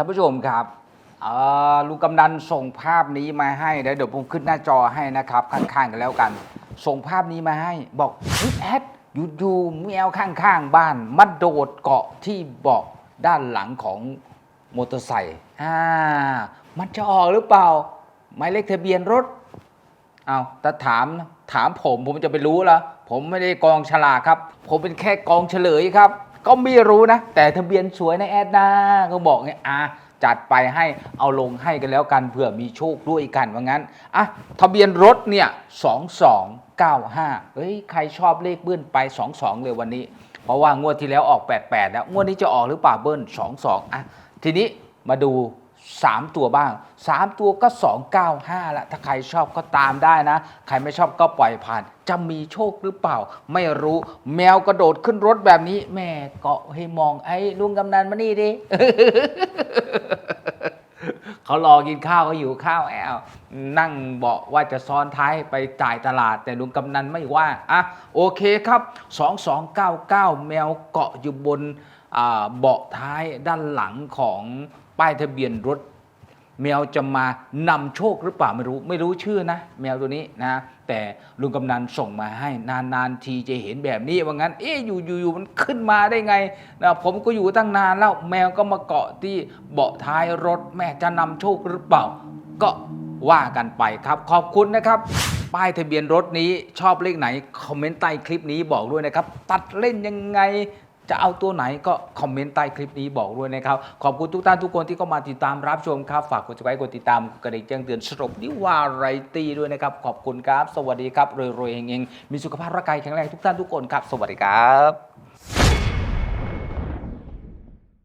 ท่านผู้ชมครับลุงกำนันส่งภาพนี้มาให้เดี๋ยวเดี๋ยวผมขึ้นหน้าจอให้นะครับ ข้างๆกันแล้วกัน ส่งภาพนี้มาให้ บอกเฮ้ยแอดอยู่ๆแมวข้างๆบ้านมาโดดเกาะที่เบาะด้านหลังของมอเตอร์ไซค์อ่า มันจะออกหรือเปล่าหมายเลขทะเบียนรถ เอาแต่ถามถามผมผมจะไปรู้ละผมไม่ได้กองฉลากครับ ผมเป็นแค่กองเฉลยครับ ก็ไม่รู้นะ แต่ทะเบียนสวยนะแอดนะก็บอกไงอะจัดไปให้เอาลงให้กันแล้วกันเผื่อมีโชคด้วยกันว่างั้นอะทะเบียนรถเนี่ยสองสองเก้าห้าเฮ้ยใครชอบเลขเบิ้ลไปสองสองเลยวันนี้ เพราะว่างวดที่แล้วออก88แล้วงวดนี้จะออกหรือเปล่าเบิ้ล22อะทีนี้มาดู 3 ตัวบ้าง 3 ตัวก็ 295 ละ ถ้าใครชอบก็ตามได้นะ ใครไม่ชอบก็ปล่อยผ่าน จะมีโชคหรือเปล่า ไม่รู้ แมวกระโดดขึ้นรถแบบนี้แม่เกาะให้มองไอ้ลุงกำนันมานี่ดิ เขารอกินข้าวเขาหิวข้าวแอลนั่งบอกว่าจะซ้อนท้ายไปจ่ายตลาด แต่ลุงกำนันไม่ว่าอะโอเคครับ 2299 แมวเกาะอยู่บนเบาะท้ายด้านหลังของป้ายทะเบียนรถ แมวจะมานำโชคหรือเปล่าไม่รู้ไม่รู้ชื่อนะ แมวตัวนี้นะ แต่ลุงกำนันส่งมาให้นานๆทีจะเห็นแบบนี้ว่างั้น เอ๊ะอยู่อยู่อยู่มันขึ้นมาได้ไงนะผมก็อยู่ตั้งนานแล้วแมวก็มาเกาะที่เบาะท้ายรถแม่จะนำโชคหรือเปล่า ก็ว่ากันไปครับ ขอบคุณนะครับ ป้ายทะเบียนรถนี้ชอบเลขไหน คอมเมนต์ใต้คลิปนี้บอกด้วยนะครับ ตัดเล่นยังไง จะเอาตัวไหนก็คอมเมนต์ใต้คลิปนี้บอกด้วยนะครับ ขอบคุณทุกท่านทุกคนที่เข้ามาติดตามรับชมครับ ฝากกด subscribe กดติดตามกดกระดิ่งแจ้งเตือนสรุปนิวาไรตี้ด้วยนะครับ ขอบคุณครับ สวัสดีครับรวยๆเฮงๆมีสุขภาพร่างกายแข็งแรงทุกท่านทุกคนครับ สวัสดีครับ